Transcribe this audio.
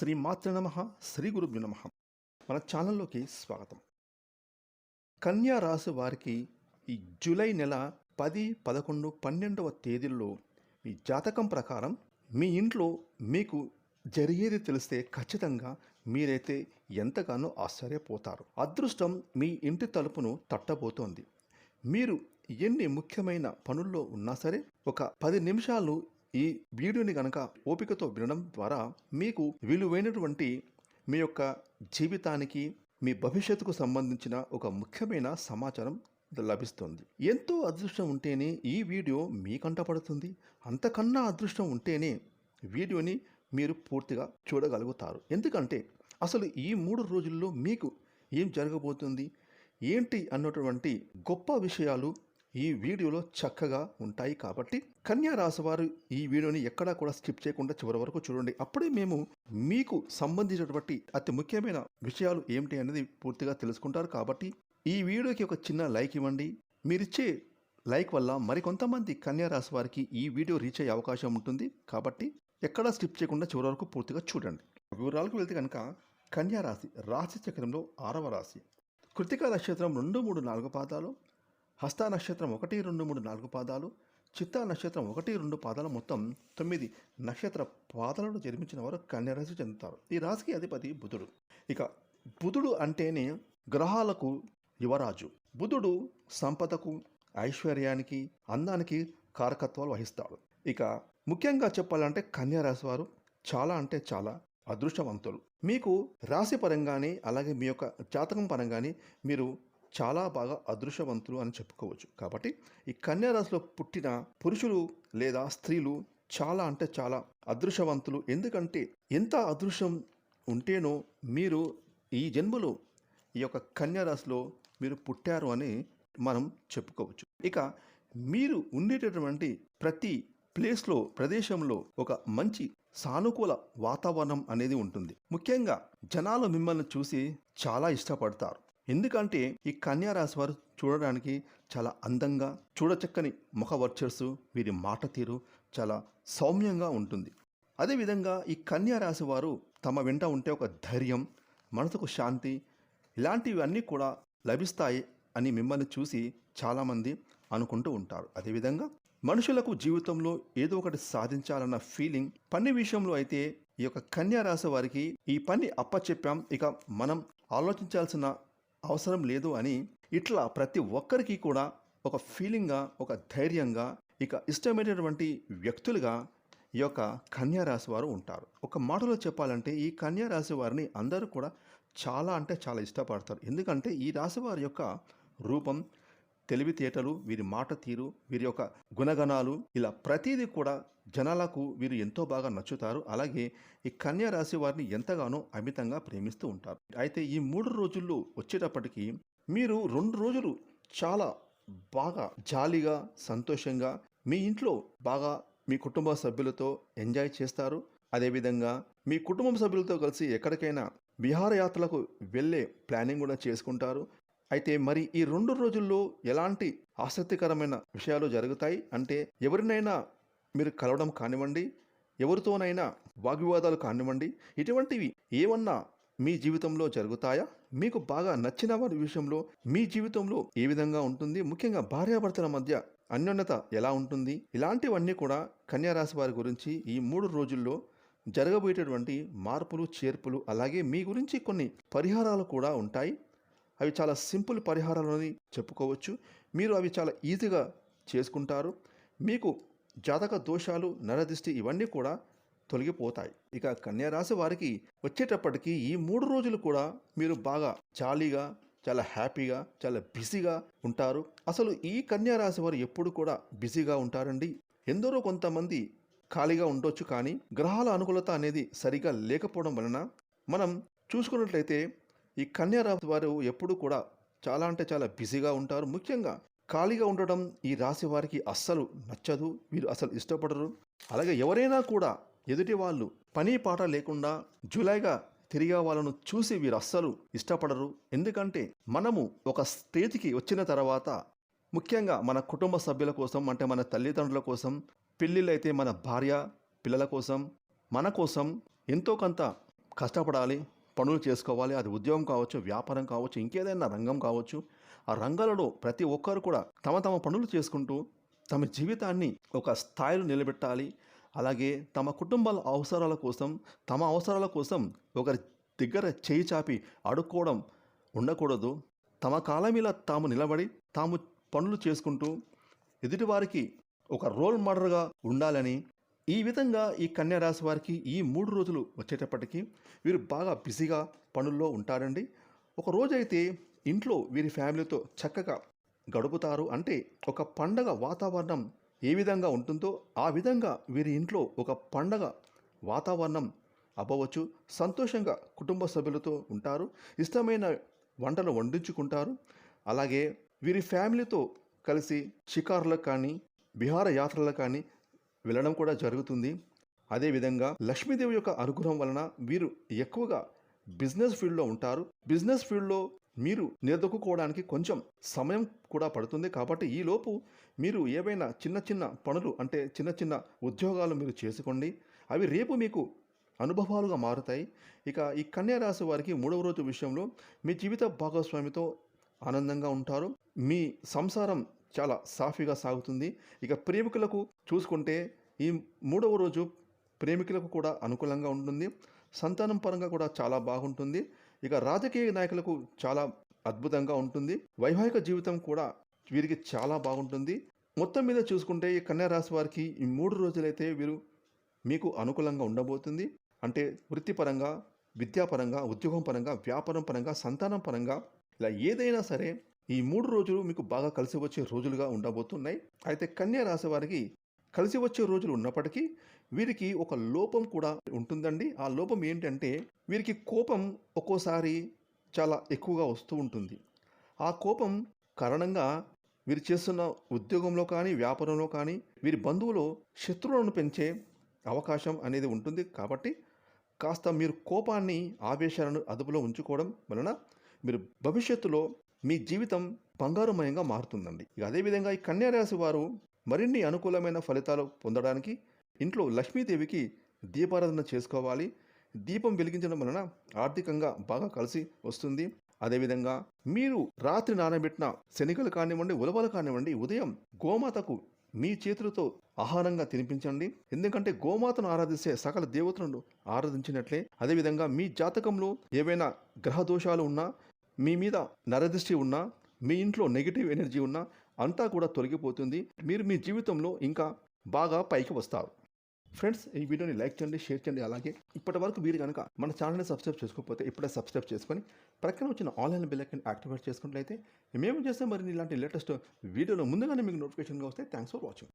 శ్రీ మాతృ నమ శ్రీ గురుభ్యు నమ. మన ఛానల్లోకి స్వాగతం. కన్యా రాశి వారికి ఈ జూలై నెల పది పదకొండు పన్నెండవ తేదీల్లో మీ జాతకం ప్రకారం మీ ఇంట్లో మీకు జరిగేది తెలిస్తే ఖచ్చితంగా మీరైతే ఎంతగానో ఆశ్చర్యపోతారు. అదృష్టం మీ ఇంటి తలుపును తట్టబోతోంది. మీరు ఎన్ని ముఖ్యమైన పనుల్లో ఉన్నా సరే ఒక పది నిమిషాలు ఈ వీడియోని కనుక ఓపికతో వినడం ద్వారా మీకు విలువైనటువంటి మీ యొక్క జీవితానికి మీ భవిష్యత్తుకు సంబంధించిన ఒక ముఖ్యమైన సమాచారం లభిస్తుంది. ఎంతో అదృష్టం ఉంటేనే ఈ వీడియో మీ కంటపడుతుంది అంతకన్నా అదృష్టం ఉంటేనే వీడియోని మీరు పూర్తిగా చూడగలుగుతారు. ఎందుకంటే అసలు ఈ మూడు రోజుల్లో మీకు ఏం జరగబోతుంది ఏంటి అన్నటువంటి గొప్ప విషయాలు ఈ వీడియోలో చక్కగా ఉంటాయి కాబట్టి కన్యా రాశి వారు ఈ వీడియోని ఎక్కడా కూడా స్కిప్ చేయకుండా చివరి వరకు చూడండి. అప్పుడే మేము మీకు సంబంధించినటువంటి అతి ముఖ్యమైన విషయాలు ఏమిటి అనేది పూర్తిగా తెలుసుకుంటారు కాబట్టి ఈ వీడియోకి ఒక చిన్న లైక్ ఇవ్వండి. మీరిచ్చే లైక్ వల్ల మరికొంతమంది కన్యా రాశి వారికి ఈ వీడియో రీచ్ అయ్యే అవకాశం ఉంటుంది. కాబట్టి ఎక్కడా స్కిప్ చేయకుండా చివరి వరకు పూర్తిగా చూడండి. వివరాలకు వెళ్తే కనుక కన్యా రాశి రాశి చక్రంలో ఆరవ రాశి. కృతికా నక్షత్రం రెండు మూడు నాలుగు పాదాలు. హస్త నక్షత్రం ఒకటి రెండు మూడు నాలుగు పాదాలు చిత్తా నక్షత్రం ఒకటి రెండు పాదాలు మొత్తం తొమ్మిది నక్షత్ర పాదాలను జన్మించిన వారు కన్యరాశి చెందుతారు. ఈ రాశికి అధిపతి బుధుడు. ఇక బుధుడు అంటేనే గ్రహాలకు యువరాజు. బుధుడు సంపదకు ఐశ్వర్యానికి అందానికి కారకత్వాలు వహిస్తాడు. ఇక ముఖ్యంగా చెప్పాలంటే కన్యారాశి వారు చాలా అంటే చాలా అదృష్టవంతులు. మీకు రాశి పరంగానే అలాగే మీ యొక్క జాతకం పరంగానే మీరు చాలా బాగా అదృశ్యవంతులు అని చెప్పుకోవచ్చు. కాబట్టి ఈ కన్యారాశిలో పుట్టిన పురుషులు లేదా స్త్రీలు చాలా అంటే చాలా అదృశ్యవంతులు ఎందుకంటే ఎంత అదృశ్యం ఉంటేనో మీరు ఈ జన్మలో ఈ యొక్క కన్యారాశిలో మీరు పుట్టారు అని మనం చెప్పుకోవచ్చు. ఇక మీరు ఉండేటటువంటి ప్రతి ప్లేస్లో ప్రదేశంలో ఒక మంచి సానుకూల వాతావరణం అనేది ఉంటుంది. ముఖ్యంగా జనాలు మిమ్మల్ని చూసి చాలా ఇష్టపడతారు. ఎందుకంటే ఈ కన్యా రాశి వారు చూడడానికి చాలా అందంగా చూడచక్కని ముఖ వర్చస్సు వీరి మాట తీరు చాలా సౌమ్యంగా ఉంటుంది. అదేవిధంగా ఈ కన్యా రాశి వారు తమ వెంట ఉంటే ఒక ధైర్యం మనసుకు శాంతి ఇలాంటివి అన్నీ కూడా లభిస్తాయి అని మిమ్మల్ని చూసి చాలామంది అనుకుంటూ ఉంటారు. అదేవిధంగా మనుషులకు జీవితంలో ఏదో ఒకటి సాధించాలన్న ఫీలింగ్ పని విషయంలో అయితే ఈ యొక్క కన్యా రాశి వారికి ఈ పని అప్పచెప్పాం. ఇక మనం ఆలోచించాల్సిన అవసరం లేదు అని ఇట్లా ప్రతి ఒక్కరికి కూడా ఒక ఫీలింగ్గా ఒక ధైర్యంగా ఇక ఇష్టమైనటువంటి వ్యక్తులుగా ఈ యొక్క కన్యారాశి వారు ఉంటారు. ఒక మాటలో చెప్పాలంటే ఈ కన్యారాశి వారిని అందరూ కూడా చాలా అంటే చాలా ఇష్టపడతారు. ఎందుకంటే ఈ రాశి వారి యొక్క రూపం తెలివితేటలు వీరి మాట తీరు వీరి యొక్క గుణగణాలు ఇలా ప్రతిదీ కూడా జనాలకు వీరు ఎంతో బాగా నచ్చుతారు. అలాగే ఈ కన్యా రాశి వారిని ఎంతగానో అమితంగా ప్రేమిస్తూ ఉంటారు. అయితే ఈ మూడు రోజుల్లో వచ్చేటప్పటికీ మీరు రెండు రోజులు చాలా బాగా జాలీగా సంతోషంగా మీ ఇంట్లో బాగా మీ కుటుంబ సభ్యులతో ఎంజాయ్ చేస్తారు. అదేవిధంగా మీ కుటుంబ సభ్యులతో కలిసి ఎక్కడికైనా విహారయాత్రలకు వెళ్ళే ప్లానింగ్ కూడా చేసుకుంటారు. అయితే మరి ఈ రెండు రోజుల్లో ఎలాంటి ఆసక్తికరమైన విషయాలు జరుగుతాయి? అంటే ఎవరినైనా మీరు కలవడం కానివ్వండి ఎవరితోనైనా వాగ్వివాదాలు కానివ్వండి ఇటువంటివి ఏమన్నా మీ జీవితంలో జరుగుతాయా? మీకు బాగా నచ్చిన వారి విషయంలో మీ జీవితంలో ఏ విధంగా ఉంటుంది? ముఖ్యంగా భార్యాభర్తల మధ్య అన్యోన్యత ఎలా ఉంటుంది? ఇలాంటివన్నీ కూడా కన్యారాశి వారి గురించి ఈ మూడు రోజుల్లో జరగబోయేటటువంటి మార్పులు చేర్పులు అలాగే మీ గురించి కొన్ని పరిహారాలు కూడా ఉంటాయి. అవి చాలా సింపుల్ పరిహారాలు అని చెప్పుకోవచ్చు. మీరు అవి చాలా ఈజీగా చేసుకుంటారు. మీకు జాతక దోషాలు నరదిష్టి ఇవన్నీ కూడా తొలగిపోతాయి. ఇక కన్యారాశి వారికి వచ్చేటప్పటికి ఈ మూడు రోజులు కూడా మీరు బాగా జాలీగా చాలా హ్యాపీగా చాలా బిజీగా ఉంటారు. అసలు ఈ కన్యారాశి వారు ఎప్పుడు కూడా బిజీగా ఉంటారండి? ఎందరో కొంతమంది ఖాళీగా ఉండొచ్చు కానీ గ్రహాల అనుకూలత అనేది సరిగా లేకపోవడం వలన మనం చూసుకున్నట్లయితే ఈ కన్యా రాశి వారు ఎప్పుడు కూడా చాలా అంటే చాలా బిజీగా ఉంటారు. ముఖ్యంగా ఖాళీగా ఉండడం ఈ రాశి వారికి అస్సలు నచ్చదు. వీరు అసలు ఇష్టపడరు. అలాగే ఎవరైనా కూడా ఎదుటి వాళ్ళు పని పాట లేకుండా జూలైగా తిరిగే వాళ్ళను చూసి వీరు అస్సలు ఇష్టపడరు. ఎందుకంటే మనము ఒక స్టేజ్కి వచ్చిన తర్వాత ముఖ్యంగా మన కుటుంబ సభ్యుల కోసం అంటే మన తల్లిదండ్రుల కోసం పెళ్ళిళ్ళైతే మన భార్య పిల్లల కోసం మన కోసం ఎంతో కొంత కష్టపడాలి. పనులు చేసుకోవాలి అది ఉద్యోగం కావచ్చు వ్యాపారం కావచ్చు ఇంకేదైనా రంగం కావచ్చు ఆ రంగాలలో ప్రతి ఒక్కరు కూడా తమ తమ పనులు చేసుకుంటూ తమ జీవితాన్ని ఒక స్థాయిలో నిలబెట్టాలి. అలాగే తమ కుటుంబాల అవసరాల కోసం తమ అవసరాల కోసం ఒకరి దగ్గర చేయి చాపి అడుక్కోవడం ఉండకూడదు. తమ కాలం మీద తాము నిలబడి తాము పనులు చేసుకుంటూ ఎదుటివారికి ఒక రోల్ మోడల్గా ఉండాలని ఈ విధంగా ఈ కన్యా రాశి వారికి ఈ మూడు రోజులు వచ్చేటప్పటికీ వీరు బాగా బిజీగా పనుల్లో ఉంటారండి. ఒక రోజైతే ఇంట్లో వీరి ఫ్యామిలీతో చక్కగా గడుపుతారు. అంటే ఒక పండగ వాతావరణం ఏ విధంగా ఉంటుందో ఆ విధంగా వీరి ఇంట్లో ఒక పండగ వాతావరణం అవ్వవచ్చు. సంతోషంగా కుటుంబ సభ్యులతో ఉంటారు. ఇష్టమైన వంటలు వండించుకుంటారు. అలాగే వీరి ఫ్యామిలీతో కలిసి షికారులకు కానీ విహార యాత్రలకు కానీ వెళ్ళడం కూడా జరుగుతుంది. అదేవిధంగా లక్ష్మీదేవి యొక్క అనుగ్రహం వలన వీరు ఎక్కువగా బిజినెస్ ఫీల్డ్లో ఉంటారు. బిజినెస్ ఫీల్డ్లో మీరు నిలదొక్కుకోవడానికి కొంచెం సమయం కూడా పడుతుంది. కాబట్టి ఈలోపు మీరు ఏవైనా చిన్న చిన్న పనులు అంటే చిన్న చిన్న ఉద్యోగాలు మీరు చేసుకోండి. అవి రేపు మీకు అనుభవాలుగా మారుతాయి. ఇక ఈ కన్యా రాశి వారికి మూడవ రోజు విషయంలో మీ జీవిత భాగస్వామితో ఆనందంగా ఉంటారు. మీ సంసారం చాలా సాఫీగా సాగుతుంది. ఇక ప్రేమికులకు చూసుకుంటే ఈ మూడవ రోజు ప్రేమికులకు కూడా అనుకూలంగా ఉంటుంది. సంతానం పరంగా కూడా చాలా బాగుంటుంది. ఇక రాజకీయ నాయకులకు చాలా అద్భుతంగా ఉంటుంది. వైవాహిక జీవితం కూడా వీరికి చాలా బాగుంటుంది. మొత్తం మీద చూసుకుంటే ఈ కన్యా రాశి వారికి ఈ మూడు రోజులైతే వీరు మీకు అనుకూలంగా ఉండబోతుంది. అంటే వృత్తిపరంగా విద్యాపరంగా ఉద్యోగం పరంగా వ్యాపారం పరంగా సంతానం పరంగా ఇలా ఏదైనా సరే ఈ మూడు రోజులు మీకు బాగా కలిసి వచ్చే రోజులుగా ఉండబోతున్నాయి. అయితే కన్యా రాశి వారికి కలిసి వచ్చే రోజులు ఉన్నప్పటికీ వీరికి ఒక లోపం కూడా ఉంటుందండి. ఆ లోపం ఏంటంటే వీరికి కోపం ఒక్కోసారి చాలా ఎక్కువగా వస్తూ ఉంటుంది. ఆ కోపం కారణంగా వీరు చేస్తున్న ఉద్యోగంలో కానీ వ్యాపారంలో కానీ వీరి బంధువులు శత్రువులను పెంచే అవకాశం అనేది ఉంటుంది. కాబట్టి కాస్త మీరు కోపాన్ని ఆవేశాలను అదుపులో ఉంచుకోవడం వలన మీరు భవిష్యత్తులో మీ జీవితం బంగారుమయంగా మారుతుందండి. ఇక అదేవిధంగా ఈ కన్యారాశి వారు మరిన్ని అనుకూలమైన ఫలితాలు పొందడానికి ఇంట్లో లక్ష్మీదేవికి దీపారాధన చేసుకోవాలి. దీపం వెలిగించడం వలన ఆర్థికంగా బాగా కలిసి వస్తుంది. అదేవిధంగా మీరు రాత్రి నానబెట్టిన శనికలు కానివ్వండి ఉలవలు కానివ్వండి ఉదయం గోమాతకు మీ చేతులతో ఆహారంగా తినిపించండి. ఎందుకంటే గోమాతను ఆరాధిస్తే సకల దేవతలను ఆరాధించినట్లే. అదేవిధంగా మీ జాతకంలో ఏవైనా గ్రహ దోషాలు ఉన్నా మీ మీద నరదృష్టి ఉన్నా మీ ఇంట్లో నెగిటివ్ ఎనర్జీ ఉన్నా అంతా కూడా తొలగిపోతుంది. మీరు మీ జీవితంలో ఇంకా బాగా పైకి వస్తారు. ఫ్రెండ్స్ ఈ వీడియోని లైక్ చేయండి షేర్ చేయండి. అలాగే ఇప్పటి వరకు మీరు కనుక మన ఛానల్ని సబ్స్క్రైబ్ చేసుకోకపోతే ఇప్పుడే సబ్స్క్రైబ్ చేసుకొని ప్రక్కన వచ్చిన ఆన్లైన్ బెల్ యాక్టివేట్ చేసుకున్నట్లయితే మేము చేస్తే మరి ఇలాంటి లేటెస్ట్ వీడియోలో ముందుగానే మీకు నోటిఫికేషన్గా వస్తే థ్యాంక్స్ ఫర్ వాచింగ్